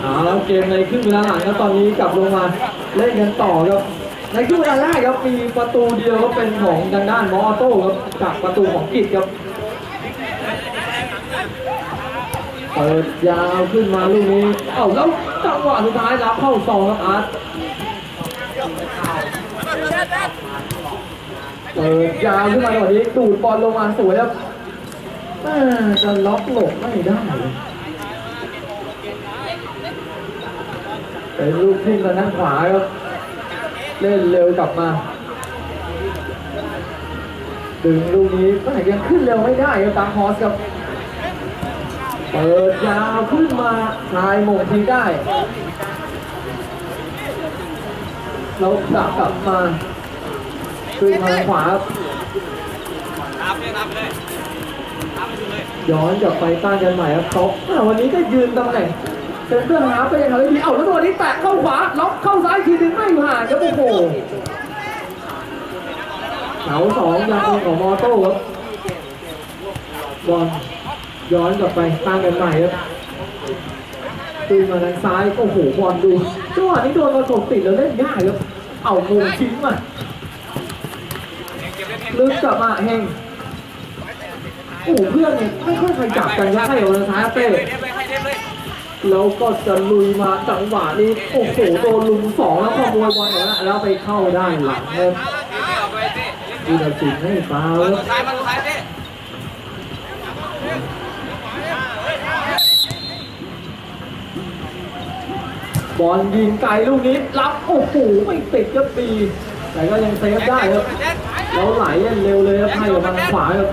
เอาแล้วเกมในครึ่งเวลาหลังครับตอนนี้กลับลงมาเล่นกันต่อครับในครึ่งเวลาแรกครับมีประตูเดียวก็เป็นของทางด้านมออโต้ครับจากประตูของกิจครับเปิดยาวขึ้นมาลูกนี้เอ้าแล้วจังหวะสุดท้ายรับเข้าซองครับอาร์ตเปิดยาวขึ้นมาแบบนี้ดูดบอลลงมาสวยครับ แม่จะล็อกหลบไม่ได้เป็นลูกทิ้งทางด้านขวาครับ เล่นเร็วกลับมา ดึงลูกนี้แม่ยังขึ้นเร็วไม่ได้ครับตามฮอสครับ เปิดยาวขึ้นมาชายโมงทีได้ เรากลับกลับมาขึ้นมาขวา ย้อนกลับไปต้านกันใหม่ครับเขาอ่าวันนี้ก็ยืนตำแหน่งเซนเตอร์ฮาไปยังไงดีเอ้าแล้วตัวนี้แตะเข้าขวาล็อกเข้าซ้ายทีนึงไม่อยู่ห่างครับโอ้โหเสาสองยังเป็นของมอโต้ครับบอลย้อนกลับไปต้านกันใหม่ครับตีมาทางซ้ายโอ้โหบอลดูจังหวะนี้โดนประกบติดแล้วเล่นยากครับเอามุมทิ้งมาลึกกลับมาเฮง โอ้เพื่อนเนี่ยไม่ค่อยใครจับกันยักให้เอาทาซ้ายเป้เลยเด็บเลยให้เด็บเลยแล้วก็จะลุยมาจังหวะนี้โอ้โหโดนลุมสองแล้วขโมยบอลแล้วไปเข้าได้หลังเริ่มเอาไปเต้ดีดสินให้ฟาวมาล์ตัวซ้าเบอลยิงไกลลูกนี้รับโอ้โหไม่ติดก็ปีแต่ก็ยังเซฟได้ครับแล้วไหลเร็วเลยครับให้ออกมาทางขวาครับ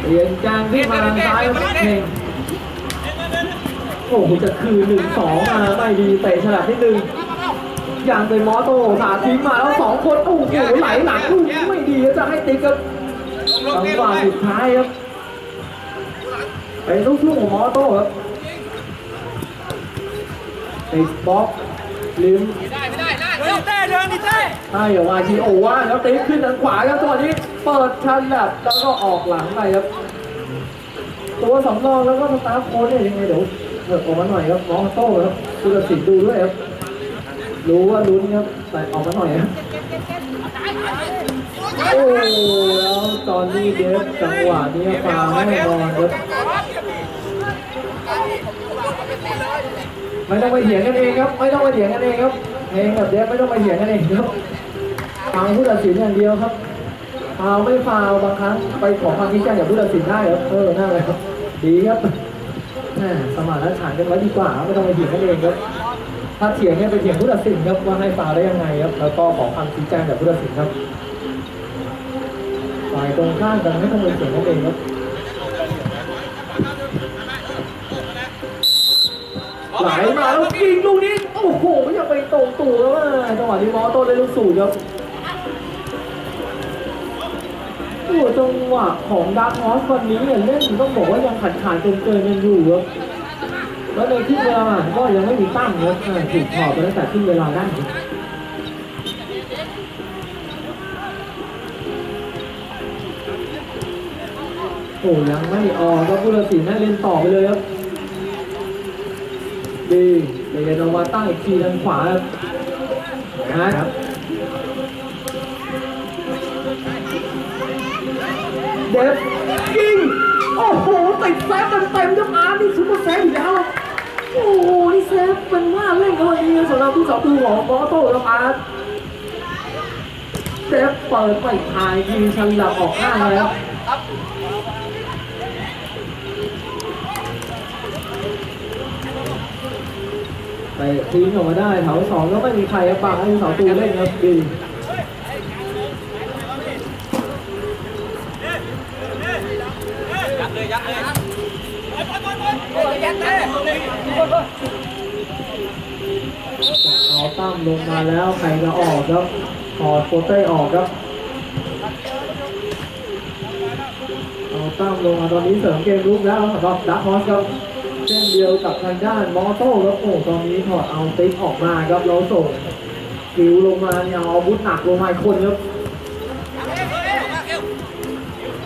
เปลี่ยนกลางขึ้นมาทางซ้ายครับเฮงโอ้โหจะคืนหนึ่งสองมาไม่ดีเตะฉลับนิดนึงอย่างเป็นมอโต้สาดทิ้งมาแล้วสองคนโอ้โหไหลหลังลูกไม่ดีจะให้ติ๊กครับจังหวะสุดท้ายครับเป็นลูกทุ่งของมอโต้ครับติดบล็อกลิ้ม เดินเต้เดินดิเต้ให้ออกมาทีโอว่าแล้วติ๊กขึ้นทางขวาครับตัวนี้เปิดชันแลบแล้วก็ออกหลังไปครับ ตัวสำรองแล้วก็สตาร์ฟโค้ชเนี่ยยังไงเดี๋ยวเถิดออกมาหน่อยครับมอโต้ครับคุณตัดสินดูด้วยครับรู้ว่าลุ้นครับแต่ออกมาหน่อยครับโอ้แล้วตอนนี้เดฟจังหวะนี้ฟาวแน่นอนครับไม่ต้องไปเถียงกันเองครับ ไม่ต้องไปเถียงกันเองครับ เองกับเดฟไม่ต้องไปเถียงกันเองครับทางผู้ตัดสินอย่างเดียวครับฟาวไม่ฟาวบางครั้งไปขอความชี้แจงจากผู้ตัดสินได้ครับเออน่าเลยครับดีครับสมานฉันท์กันไว้ดีกว่าไม่ต้องไปเถียงกันเองครับ ถ้าเถียงเนี่ยไปเถียงผู้ตัดสินครับว่าให้ฟาวได้ยังไงครับ แล้วก็ขอคำชี้แจงจากผู้ตัดสินครับฝ่ายตรงข้ามกันไม่ต้องไปเสียงกันเองครับไหลมาแล้วยิงลูกนี้ โอ้โหยังไปตรงตัวแล้วว่าจังหวะนี้มอโต้ได้ลูกสูงครับโอ้จังหวะของดาร์คฮอสวันนี้เนี่ยเล่นต้องบอกว่ายังขาดขาดเกินเกินกันอยู่ครับแล้วในครึ่เวลาหลังก็ยังไม่มีตั้งครับถูกถอดไปตั้งแต่ครึ่เวลาได้ครับโอ้ยังไม่ออกครับผู้ตัดสินให้เล่นต่อไปเลยครับ ดีเลยนอมาตั้งอีกทีทางขวาครับนะครับเดฟยิงโอ้โหติดแซฟเต็มๆครับอาร์ตนี่ซุปเปอร์แซฟอีกแล้วโอ้โหนี่แซฟเป็นว่าเล่นกันวันนี้สำหรับผู้สาวตูของบอโต้ครับอาร์ตเดฟเปิดไปทายยิงชันหลับออกข้างเลย ไปทิ้งออกมาได้แถวสองก็ไม่มีใครครับบังให้เสาตูเล่นครับดียัดเลยยัดเลยยัดเต้เอาตั้มลงมาแล้วใครจะออกครับถอดโปเต้ออกครับเอาตั้มลงมาตอนนี้เสริมเกมรุกแล้วสำหรับดักฮอสครับ เช่นเดียวกับทางด้านมอโต้ครับโอ้ตอนนี้ถอดเอาติ๊กออกมาครับเราส่งกิวลงมาเนี่ยเอาอาวุธหนักลงมาคนครับ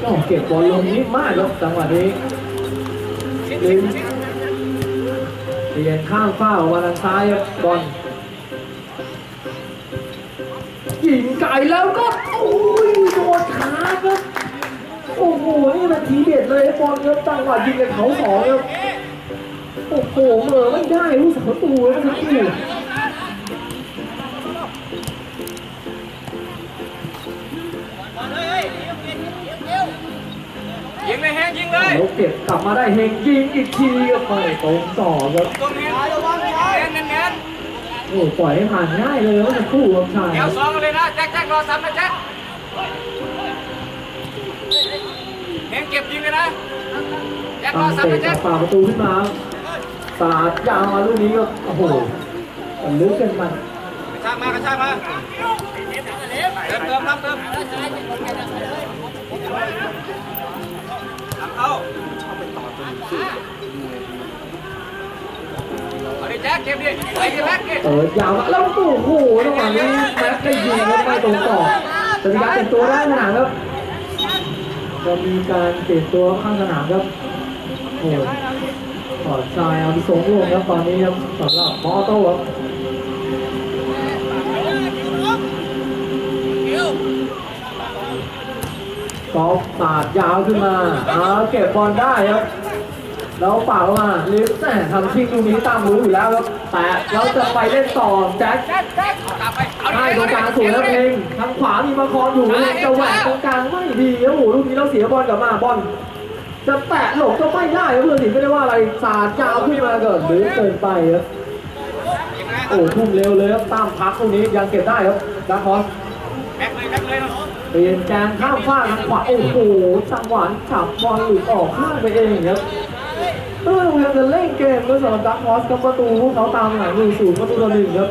ก็เก็บบอลลงนิดมากครับจังหวะนี้ลินเปลี่ยนข้างฝ้าออกมาทางซ้ายครับบอลยิงไก่แล้วก็โอ้ยโดนขาครับโอ้โหนี่มันทีเด็ดเลยบอลครับจังหวะยิงกับเขาสองครับ โอ้โหเหม่อไม่ได้รู้สึกประตูแล้วทั้งคู่ยิงเลยแฮงยิงเลยแล้วเก็บกลับมาได้เฮงยิงอีกทีก็ไปตรงต่อครับตรงนี้เน้นเน้นโอ้ปล่อยให้ผ่านง่ายเลยว่าจะคู่กับชายเดี๋ยวสองเลยนะแจ็คแจ็ครอซ้ำนะแจ็คแฮงเก็บยิงเลยนะแจ็ครอซ้ำนะแจ็จาคกฝ่าประตูขึ้นมา สาดยาวมาลูกนี้ก็โอ้โหลึกเกินไปกระชากมากระชากมาเติมเติมรับเติมเข้าเอาดิแจ็คเก็บดิไปดิแจ็คดิเออยาวมาแล้วโอ้โหจังหวะนี้แม็กได้ยิงแล้วไม่ตรงต่อจะมีการเปลี่ยนตัวได้ขนาดครับจะมีการเปลี่ยนตัวข้างสนามครับโอ้ โหถอดชายเอาพิสงลงครับตอนนี้ครับสำหรับมอโต้ครับกอล์ฟสาดยาวขึ้นมาเอาเก็บบอลได้ครับ แล้วเป่ามาลิฟต์แหม่ทำชิงตรงนี้ตามรู้อยู่แล้วครับแต่แล้วจะไปเล่นต่อแจ็คไดิให้ตรงกลางสวยแล้วเองทางขวามีมาคอนอยู่เลยจะแหวกตรงกลางไม่ดีครับโอ้โหลูกนี้เราเสียบอลกลับมาบอล จะแตะหลบก็ไม่ได้ครับเพื่อนสิไม่ได้ว่าอะไรสาดยาวขึ้นมาเกินหรือเกินไปครับโอ้ทุ่มเร็วเลยครับตามพักตรงนี้ยังเก็บได้ครับดาคอนแบ็คเลยแบ็คเลยเปลี่ยนแกนข้ามฟากทางขวาโอ้โหจังหวะขับบอลหลุดออกข้างไปเองครับเออพยายามจะเล่นเกมก็สำหรับดักฮอสกับประตูพวกเขาตามหลังหนึ่งศูนย์ประตูต่อหนึ่งครับ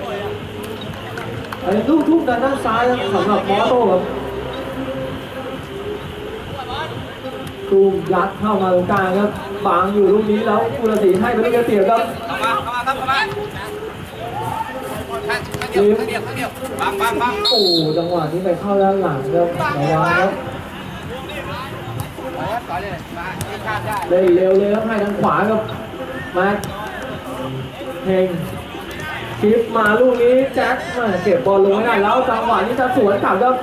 ไอ้ลูกทุ่มกันด้านซ้ายสำหรับมอโต้ครับ ตูมยัดเข้ามาตรงกลางครับบางอยู่ลูกนี้แล้วกุลศรีให้ไปลูกเสียบครับเข้ามาเข้ามาครับเข้ามาข้างเดียวข้างเดียวข้างเดียวบังบังบังโอ้จังหวะนี้ไปเข้าด้านหลังครับระวังครับต่อเลยมาที่ข้ามได้เล่นเร็วเลยครับให้ทางขวาครับมาเฮงคลิปมาลูกนี้แจ็คมาเก็บบอลลงไม่ได้แล้วจังหวะนี้จะสวนกลับครับ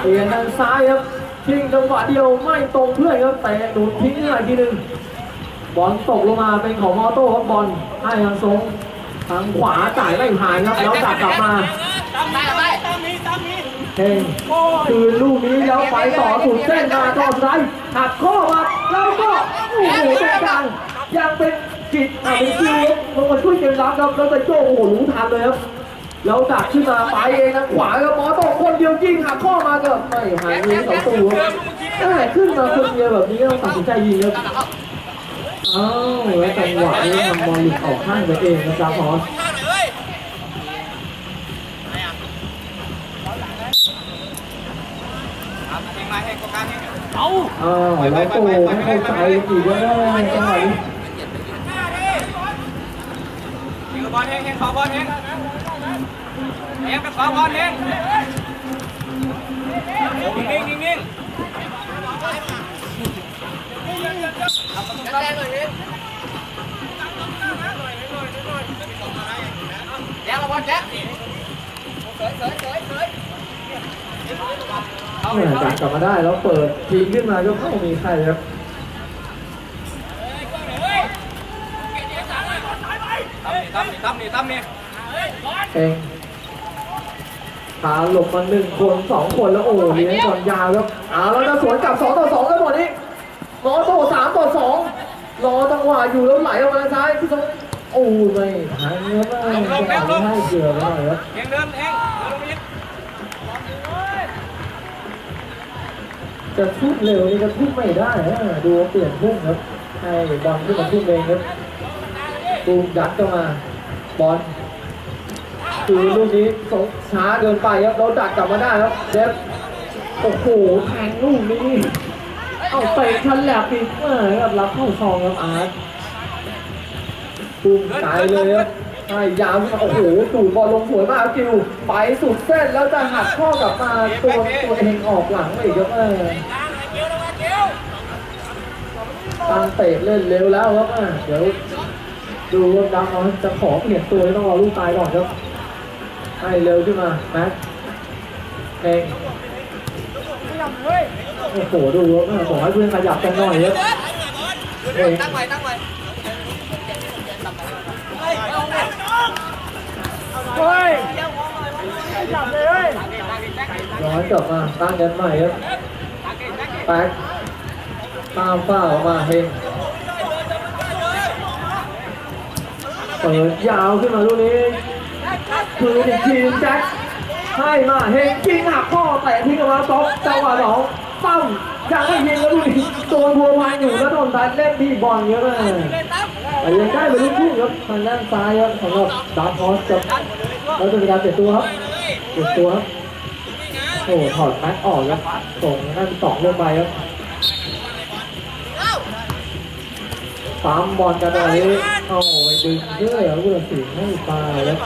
เปลี่ยนทางซ้ายครับ ทิ้งจังหวะเดียวไม่ตรงเพื่อนครับแต่โดนทิ้งหน่อยทีหนึงบอลตกลงมาเป็นของมอโต้ครับบอลให้ทางทรงทางขวาจ่ายไม่ผ่านครับแล้วดักกลับมาตามไปตามไปเฮงคืนลูกนี้แล้วไปต่อสุดเส้นมาต่อซ้ายหักข้อมาแล้วก็โอ้โหตรงกลางยังเป็นจิตอะเป็นคิวลงมาช่วยเกมรับครับแล้วไปโจ้โอ้โหรู้ทันเลยครับ แล้วดักขึ้นมาไปเองทางขวาครับหมอตองคนเดียวยิงหักข้อมาก็ไม่หายเลยสองตัวแต่ขึ้นมาคนเดียวแบบนี้ก็ต้องตัดสินใจยิงครับอ้าวแล้วจังหวะนี้ทำบอลหลุดออกข้างไปเองนะครับพอสครับยิงมาให้กอางยิงอ้าแล้วโตไม่เข้าใจอีกแล้วจังหวะนี้บอลเฮงเฮงขอบอลเฮง เฮงกับขอบอลเฮงนิ่งนิ่งนิ่งแจ็คระวังแจ็คเอาเนี่ยเอาจับกลับมาได้แล้วเปิดทีมขึ้นมาก็ไม่มีใครครับตั้มนี่ตั้มนี่ตั้มนี่ เองพาหลบมาหนึ่งคนสองคนแล้วโอ้เลี้ยงบอลยาวครับเอาแล้วจะสวนกลับสองต่อสองแล้วหมดนี้มอโต้สามต่อสองรอจังหวะอยู่แล้วไหลออกมาซ้ายที่สองโอ้ไม่ทันครับไม่จังหวะนี้ให้เกือบไปหน่อยครับเฮงเดินเฮงเดินลงยิงจะทุ่มเร็วนี่ก็ทุ่มไม่ได้นะดูเปลี่ยนทุ่มครับให้บอลขึ้นมาทุ่มเองครับตูมยัดเข้ามาบอล คือลูกนี้สงช้าเกินไปครับเราดักกลับมาได้ครับเดฟโอ้โหแทงลูกนี้เอาเตะชันแหลบอีกเออครับรับเข้าซองครับอาร์ตตูมไกลเลยครับใช่ยาวนมาโอ้โหสูบบอลลงสวยมากกิวไปสุดเส้นแล้วจะหักข้อกลับมาตัวตัวเองออกหลังไปอีกครับเออตั้งเตะเล่นเร็วแล้วครับเดี๋ยวดูว่าดังเขาจะขอเปลี่ยนตัวต้องรอลูกตายก่อนครับ ให้เร็วขึ้นมาแม็กเองโอ้โหดูครับอะบอกให้เพื่อนขยับกันหน่อยครับเองตั้งไว้ตั้งไว้ย้อนกลับมาตั้งกันใหม่ครับแป๊กตามฝ้าออกมาเฮงเปิดยาวขึ้นมาลูกนี้ คืออีกทีนึงแจ็คให้มาเฮงยิงหักข้อแตะทิ้งออกมาต๊อกจังหวะสองปั้มยังไม่ยิงแล้วลูกนี้ตัวพัวพันอยู่แล้วโดนตัดเล่นที่บอลเยอะเลยแต่ยังได้ไปลูกทุ่งครับทางด้านซ้ายครับสำหรับดาร์คฮอสครับแล้วจะมีการเปลี่ยนตัวครับเปลี่ยนตัวครับโอ้ถอดแม็กออกครับส่งนั่นสองลงไปครับปั๊มบอลกันตรงนี้โอ้โหไปดึงเรื่อยครับเพื่อสิงให้ตายแล้ว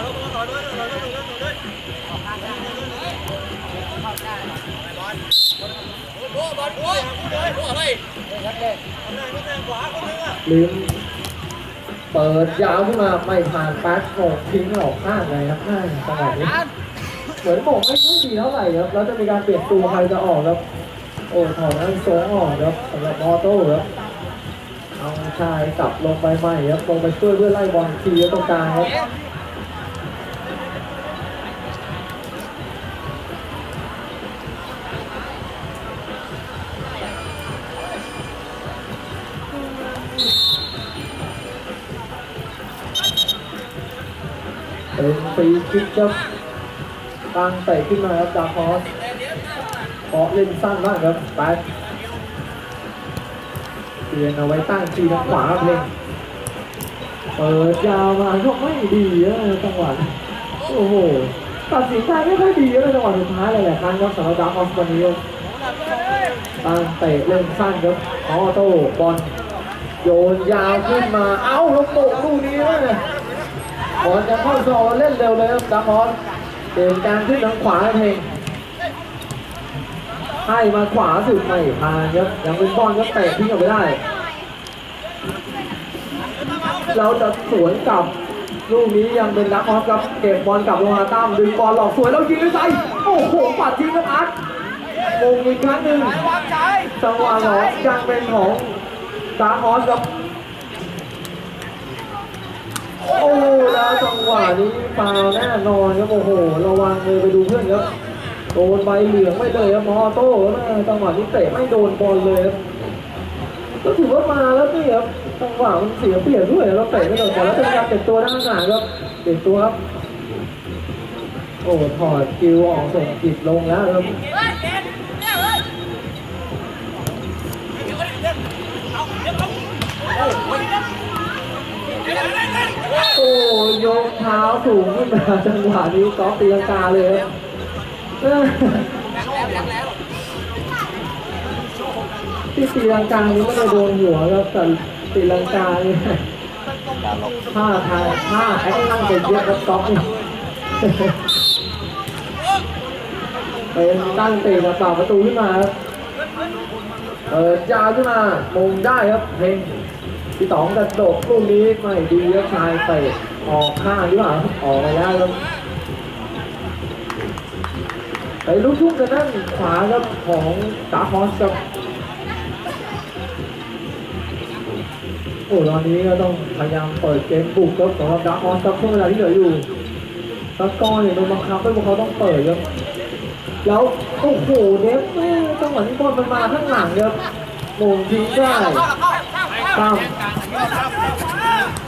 ลิ้มเปิดยาวขึ้นมาไม่ผ่านแป๊กโงทิ้งออกข้างเลยครับน่าจังหวะนี้เหมือนบอกไม่รู้ดีเท่าไหร่ครับแล้วจะมีการเปลี่ยนตัวใครจะออกครับโอ้ถอดนั่นโซงออกครับสำหรับออโต้ครับเอาชายกลับลงไปใหม่ครับลงไปช่วยเพื่อไล่บอลทีตรงกลางครับ เป็นฟรีคิกครับตั้งเตะขึ้นมาครับดาคอสเพาะเล่นสั้นมากครับไปเปลี่ยนเอาไว้ตั้งทีทางขวาครับเพลงเปิดยาวมาก็ไม่ดีอะจังหวะโอ้โหตัดสินใจไม่ค่อยดีเลยจังหวะสุดท้ายเลยแหละครั้งครับสำหรับดาคอสวันนี้ตั้งเตะเล่นสั้นครับออโต้บอลโยนยาวขึ้นมาเอ้าลงโตลูกนี้เลย บอลจะเข้าซอเล่นเร็วเลยครับดามอนเปลี่ยนการขึ้นทางขวาเพลงให้มาขวาสุดไม่ผ่านครับยังเป็นบอลก็เตะทิ้งออกไปได้ เราจะสวนกลับลูกนี้ยังเป็นนักออฟครับเก็บบอลกลับลงมาตั้มดึงบอลหลอกสวยแล้วยิงด้วยซ้ายโอ้โหปัดทิ้งครับอาร์ตมงอีกครั้งหนึ่งจังหวะหลอกยังเป็นของดาร์คฮอสครับ นี้ฟาวแน่นอนครับโอ้โหระวังเลยไปดูเพื่อนครับโดนใบเหลืองไม่เลยครับมอโต้จังหวะนี้เตะไม่โดนบอลเลยครับก็ถือว่ามาแล้วนี่ครับจังหวะมันเสียเปรียบด้วยเราเตะไม่โดนบอลแล้วเป็นการเปลี่ยนตัวด้านหน้าครับเปลี่ยนตัวครับโอ้ถอดคิวออกส่งจิตลงแล้วครับ โอ้ยกเท้าสูงขึ้นมาจังหวะนี้ก๊อฟตีลังกาเลยที่ตีลังกานี่ไม่ได้โดนหัวครับแต่ตีลังกานี่ท่าทางท่าแอคชั่นเป็นเยอะครับก๊อฟนี่เป็นตั้งเตะมาเป่าประตูขึ้นมาเปิดยาวขึ้นมามงได้ครับเพลง ที่สองกระโดดลูกนี้ไม่ดีครับชายเตะออกข้างหรือเปล่าออกไปได้ครับไปลูกทุ่งกันด้านขวาครับของตาฮอสครับโอ้ตอนนี้ก็ต้องพยายามเปิดเกมบุกครับสำหรับดาร์คออนครับช่วงเวลาที่เหลืออยู่ตะกอนเนี่ยโดนบังคับให้พวกเขาต้องเปิดครับแล้วโอ้โหเดฟแม่จังหวะนี้บอลมันมาข้างหลังครับโมงทิ้งได้ ตาม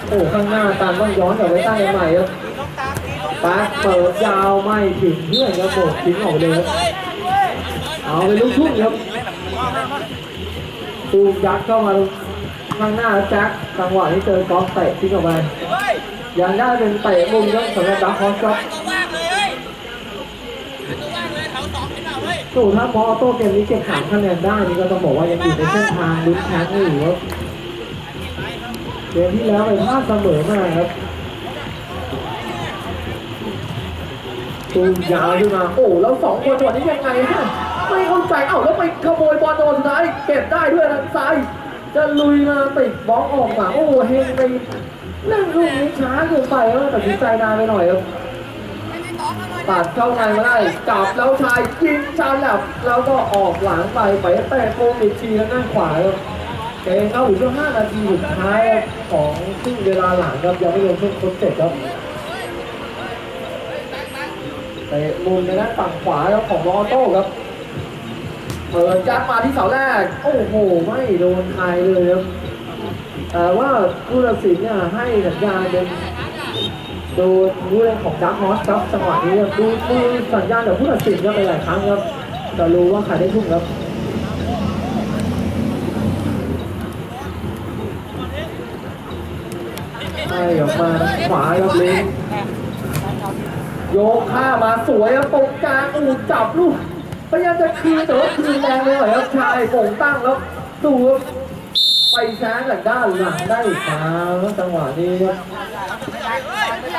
โอ้ข้างหน้าตามต้องย้อนกลับไปตั้งใหม่ครับปาเปิดยาวไม่ถึงเพื่อนครับโมงทิ้งออกเลยครับเอาไปลูกทุ่งครับตูมยัดเข้ามาข้างหน้าแล้วแจ็คจังหวะนี้เจอกอล์ฟเตะทิ้งออกไปยังได้เป็นเตะมุมครับสำหรับดักคอสครับตัวว่างเลยเฮ้ยตัวว่างเลยแถวสองเห็นเปล่าเฮ้ยโอ้ถ้าพอโต้เกมนี้เก็บสามคะแนนได้นี่ก็ต้องบอกว่ายังอยู่ในเส้นทางลุ้นแชมป์อยู่ครับ เกมที่แล้วไปพลาดเสมอมาครับตูมยาวขึ้นมา โอ้แล้วสองคนวันนี้ยังไงฮะไม่เข้าใจเอ้าแล้วไปขโมยบอลโดนสุดท้ายเก็บได้ด้วยทางซ้ายจะลุยมาติดบล็อกออกหลังโอ้โหเฮงไปเล่นลูกนี้ช้าเกินไปแล้วตัดสินใจนานไปหน่อยครับตัดเข้าในมาได้จับแล้วชายยิงชาแลบแล้วก็ออกหลังไปไปแตะโค้งอีกทีแล้วนั่งขวาครับ เกมเข้าอยู่ช่วง5นาทีสุดท้ายของครึ่งเวลาหลังครับยังไม่ลงช่วงทดเจ็บครับเตะมุมในด้านฝั่งขวาครับของลอโต้ครับเปิดยัดมาที่เสาแรก โอ้โห ไม่โดนใครเลยครับแต่ว่าผู้ตัดสินเนี่ยให้สัญญาณเป็นโดนผู้เล่นของดักฮอสครับจังหวะนี้ครับดูดูสัญญาณจากผู้ตัดสินก็ไปหลายครั้งครับจะรู้ว่าใครได้ทุ่มครับ ให้ออกมาขวาครับเล็งโยกข้ามาสวยครับตรงกลางอูจับลูกพยายามจะคืนแต่ว่าคืนแรงเลยครับชายโป่งตั้งแล้วดูครับไปช้างจากด้านหลังได้อีกครั้งจังหวะนี้ครับ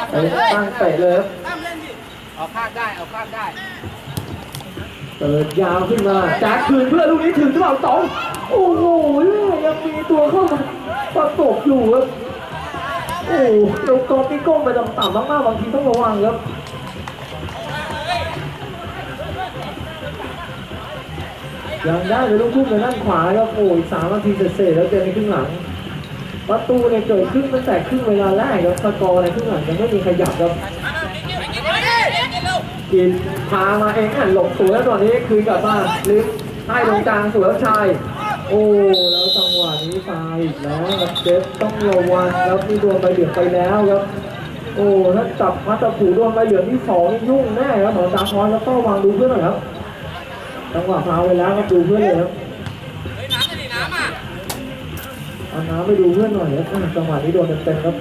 ไปตั้งเตะเลยครับเอาข้างได้เอาข้างได้เปิดยาวขึ้นมาแจ็คคืนเพื่อลูกนี้ถึงจังหวะสองโอ้โหยังมีตัวเข้ามาประกบอยู่ครับ โอ้โหเรากอนี่ก้มไปต่ำๆมากๆบางทีต้องระวังครับยังได้เลยลูกทุ่งในด้านขวาครับโอ้ยสามนาทีเสร็จแล้วเจอในครึ่งหลัง ประตูเนี่ยเกิดขึ้นตั้งแต่ครึ่งเวลาแรกครับสกอร์ในครึ่งหลังยังไม่มีขยับครับกินพามาเองอะหลบสวยแล้วตอนนี้คืนกลับมาลิฟให้ตรงกลางสวยแล้วชาย โอ้แล้วจังหวะนี้ฟาวอีกแล้วครับเจฟต้องระวังครับนี่โดนใบเหลืองไปแล้วครับโอ้ถ้าจับมัตตะผูโดนใบเหลืองที่สองยุ่งแน่ครับหมอตาคอนแล้วก็วางดูเพื่อนหน่อยครับจังหวะพาไปแล้วครับดูเพื่อนเลยครับเฮ้ยน้ำจะดีน้ำอะเอาน้ำไปดูเพื่อนหน่อยครับอะจังหวะนี้โดนเต็มๆครับ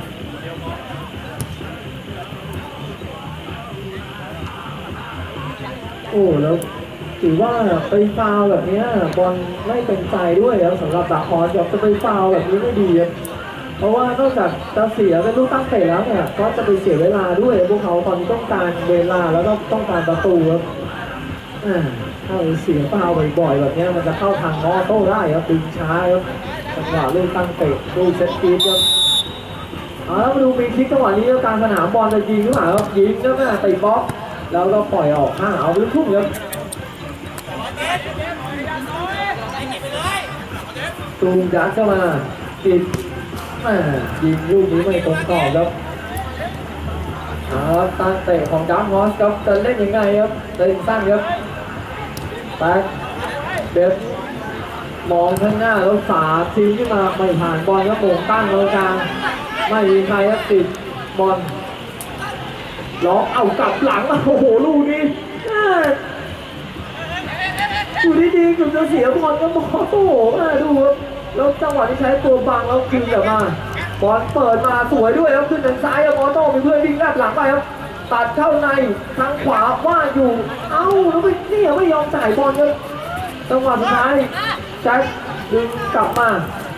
โอ้แล้ว ถือว่าไปฟาวแบบนี้บอลไม่เป็นใจด้วยครับสำหรับดาคอนจะไปฟาวแบบนี้ไม่ดีเพราะว่านอกจากจะเสียเป็นลูกตั้งเตะแล้วเนี่ยก็จะไปเสียเวลาด้วยพวกเขาตอนต้องการเวลาแล้วก็ต้องการประตูครับถ้าเสียฟาวบ่อยๆแบบนี้มันจะเข้าทางมอโต้ได้ครับดึงช้าครับจังหวะลูกตั้งเตะลูกเซตปีดครับเอาแล้วมาดูมีคลิกจังหวะนี้การสนามบอลจะยิงหรือเปล่าครับยิงแล้วแม่ติดบล็อกแล้วก็ปล่อยออกข้างเอาไปลูกทุ่งครับ ตูมยัดเข้ามาติดยิงลูกนี้ไม่ตรงกรอบครับเอาครับตั้งเตะของดัมฮอสครับจะเล่นยังไงครับเล่นสั้นครับแบ็คเดฟมองข้างหน้าแล้วสาทิ้งขึ้นมาไม่ผ่านบอลครับโป่งตั้งตรงกลางไม่มีใครครับติดบอลล็อกเอากลับหลังโอ้โหลูกนี้อยู่ดีๆเกือบจะเสียบอลก็บอลโอ้โหดูครับ แล้วจังหวะที่ใช้ตัวบังแล้วคืนกลับมาบอลเปิดมาสวยด้วยครับขึ้นทางซ้ายครับมอโต้มีเพื่อนวิ่งแลบหลังไปครับตัดเข้าในทางขวาว่าอยู่ เอ้าแล้วไปเนี่ยไม่ยอมจ่ายบอลครับจังหวะสุดท้ายแจ็คดึงกลับมา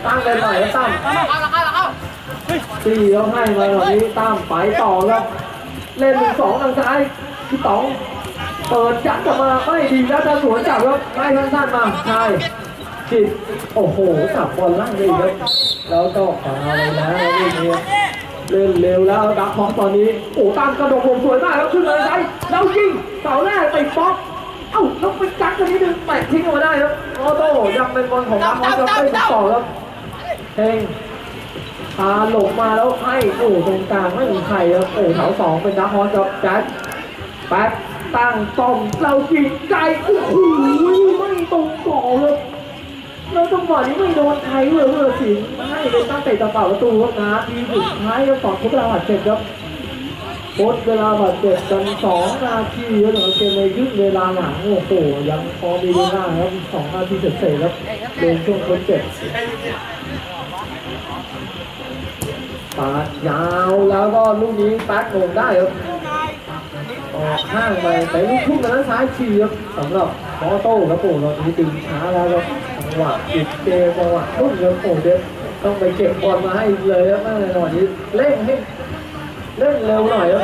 ตั้งไปหน่อยครับตั้มเข้าเข้าเข้าเข้าตีเขาให้มาตอนนี้ตั้มไปต่อครับเล่นหนึ่งสองทางซ้ายพี่ต๋องเปิดยัดกลับมาไม่ดีแล้วจะสวนกลับครับไล่สั้นๆมาใช่ จิตโอ้โหจับบอลล่างเลยครับแล้วก็ฟาวเลยนะลูกนี้เล่นเร็วแล้วดักบอลตอนนี้โอ้ตามกระโดดผมสวยมากแล้วขึ้นเลยไซแล้วยิงเสาแรกติดบล็อกเอ้าแล้วไปจักกันนิดนึงแตะทิ้งออกมาได้ครับออโต้ยังเป็นบอลของดักบอลจะไม่ติดต่อครับเฮงพาหลบมาแล้วให้โอ้ตรงกลางไม่มีใครครับโอ้แถวสองเป็นดักฮอสครับแจ็คแป๊บตั้งต้อมเรายิงใจโอ้โหไม่ตรงต่อครับ แล้วจังหวะนี้ไม่โดนใครเลยเมื่อสิงห์ให้เป็นตั้งเตะตะเป่าประตูครับนะทีสุดท้ายครับสองทดเวลาบาดเจ็บครับทดเวลาบาดเจ็บกันสองนาทีครับสำหรับเกมในครึ่งเวลาหลังโอ้โหยังพอมีเวลาครับสองนาทีเสร็จๆครับเดินช่วงทดเจ็บปาดยาวแล้วก็ลูกนี้แป๊กโงได้ครับออกข้างไปแต่ลูกทุ่งกันนั้นซ้ายทีครับสำหรับมอโต้ครับโอ้ตอนนี้ดึงช้าแล้วครับ หวะปิดเกมจังหวะรุ่นครับโอ้เด็กต้องไปเก็บบอลมาให้เลยครับแม่จังหวะนี้เร่งให้เร่งเร็วหน่อยครับ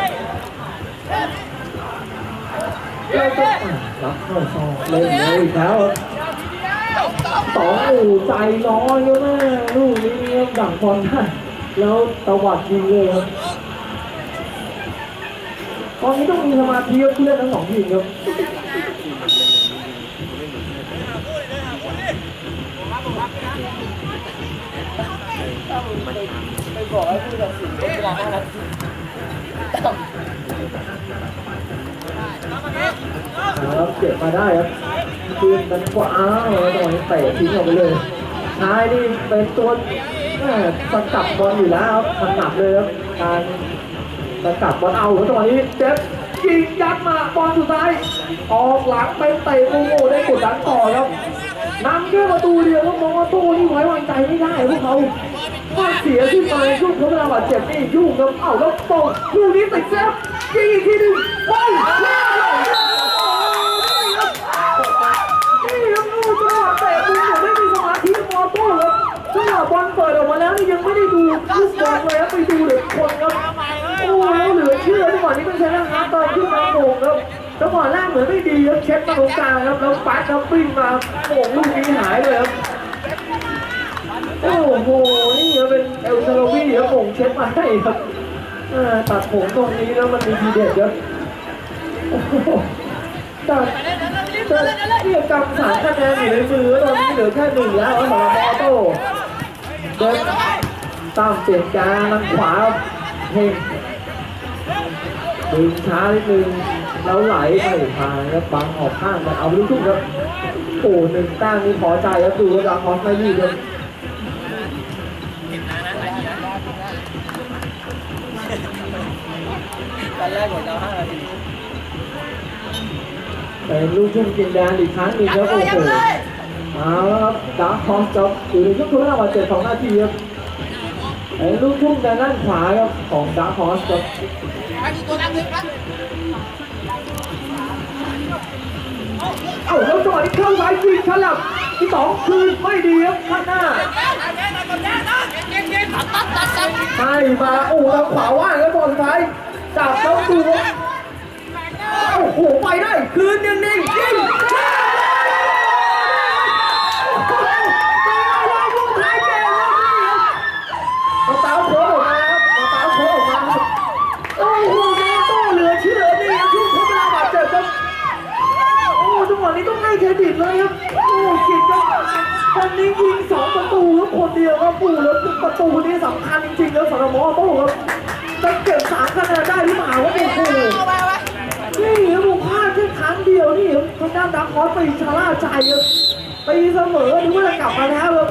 แล้วก็อะรับเข้าซองเล่นเลยอีกแล้วสองอู่ใจร้อนเยอะมากลูกนี้ดั่งบอลได้แล้วตวัดยิงเลยครับตอนนี้ต้องมีสมาธิครับผู้เล่นทั้งสองทีมครับ ครับเก็บมาได้ครับคืนกันกว่าอ้าวตอนนี้เตะทิ้งออกไปเลยชายนี่เป็นตัวสกัดบอลอยู่แล้วครับถนัดเลยครับการสกัดบอลเอาแล้วตอนนี้เจ็บยิงยัดมาบอลสุดท้ายออกหลังไปเตะโอ้โหได้กดดันต่อครับนำแค่ประตูเดียวก็มองว่าตู้นี่ไว้วางใจไม่ได้พวกเขา ถ้าเสียขึ้นมาในช่วงทดเวลาบาดเจ็บนี่ยุ่งครับเอ้าแล้วโป่งลูกนี้ติดเซฟยิงอีกทีหนึงว้าวนี่ครับลูกจังหวะเตะมุมผมไม่มีสมาธิมอโต้ครับจังหวะบอลเปิดออกมาแล้วนี่ยังไม่ได้ดูลูกบอลเลยครับไปดูเด็กคนครับโอ้แล้วเหลือเชื่อจังหวะนี้เป็นชนะฮาร์เติมขึ้นมาโด่งครับจังหวะแรกเหมือนไม่ดีครับเช็ดมาตรงกลางครับแล้วปัดครับปิ้งมาโอ้ลูกนี้หายเลยครับ โอ้โห นี่ครับเป็นเอลซาโลวีครับผมเช็ดมาให้ครับตัดผมตรงนี้แล้วมันมีทีเด็ดครับโอ้โหตัดนี่กำสามคะแนนอยู่ในมือตอนนี้เหลือแค่หนึ่งแล้วสำหรับออโต้เดินตามเปลี่ยนกลางทางขวาเฮงดึงช้านิดนึงแล้วไหลไปทางครับบังออกข้างมาเอาลูกทุ่งครับโอ้หนึ่งแต้มนี่พอใจครับดูว่าดาคอสไม่รีบค รับตอนแรกผมจะห้านาทีเป็นลูกทุ่งกินแดนอีกครั้งหนึ่งครับโอ้โหเอาละครับดาคอสจะอยู่ในช่วงทดเวลาบาดเจ็บสองนาทีครับเป็นลูกทุ่งแดนด้านขวาครับของดาคอสครับไปดูตัวนักเตะครับเอ้าแล้วจังหวะนี้เข้าซ้ายยิงฉลับที่สองคืนไม่ดีครับข้างหน้าให้มาโอ้โหทางขวาว่างแล้วบอลท้าย จับแล้วดูว่าโอ้โหไปได้ คืนนิ่งๆยิงมาตาโค้งออกมาครับมาตาโค้งออกมาครับโอ้โหโต้เหลือเชื่อนี่ครับช่วงทดเวลาบาดเจ็บครับโอ้จังหวะนี้ต้องให้เครดิตเลยครับโอ้กิจครับวันนี้ยิงสองประตูแล้วคนเดียวครับปูแล้วประตูนี้สำคัญจริงๆแล้วสำหรับมอโต้ครับ จะเก็บสามคะแนนได้หรือเปล่าครับโอ้โหนี่ครับผมพลาดแค่ครั้งเดียวนี่ครับทางด้านดักคอสไปชาล่าใจครับตีเสมอนึกว่าจะกลับมาแล้วครับ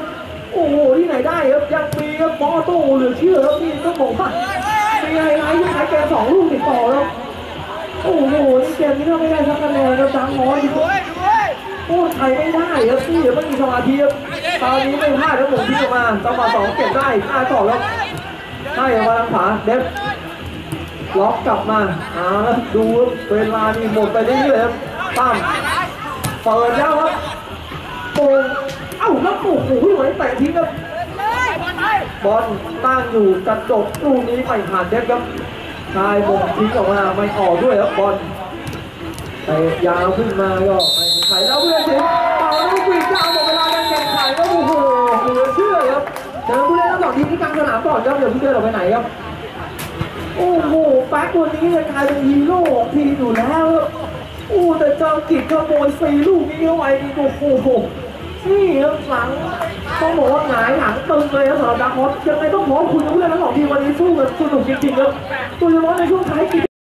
โอ้โหที่ไหนได้ครับยังมีครับมอโต้เหลือเชื่อครับนี่ต้องบอกว่ามีไฮไลท์ที่ท้ายเกมสองลูกติดต่อครับโอ้โหนี่เกมนี้ถ้าไม่ได้สักคะแนนแล้วจังหมอดีพูดไทยไม่ได้ครับพี่เดี๋ยวไม่มีสมาธิครับตอนนี้ไม่พลาดครับผมที่ออกมาจังหวะสองเก็บได้อ่าต่อแล้ว ให้ออกมาทางขวาเด็บล็อกกลับมาอ่าแล้วดูเวลานี่หมดไปเรื่อยๆครับตั้มเปิดแล้วครับโป่งเอ้าแล้วโอ้โหหัวเตะทิ้งครับบอลตั้งอยู่กระจกลูกนี้ไม่ผ่านเด็บครับชายบงทิ้งออกมาไม่ออกด้วยครับบอลเตะยาวขึ้นมาก็ไม่มีใครแล้วเพื่อนถึง เจอผู้เล่นทั้งสองทีมที่กลางสนามก่อนครับเดี๋ยวผู้เล่นออกไปไหนครับ โอ้โหแป๊กตัวนี้เลยกลายเป็นฮีโร่ของทีมอยู่แล้วครับโอ้แต่เจ้ากิจขโมยสี่ลูกนี้เข้าไปนี่โอ้โหนี่ครับหลังต้องบอกว่าหงายหลังตึงเลยครับสำหรับดักฮอตยังไงต้องขอบคุณผู้เล่นทั้งสองทีมวันนี้สู้กันสนุกจริงๆครับโดยเฉพาะในช่วงท้ายเกิจ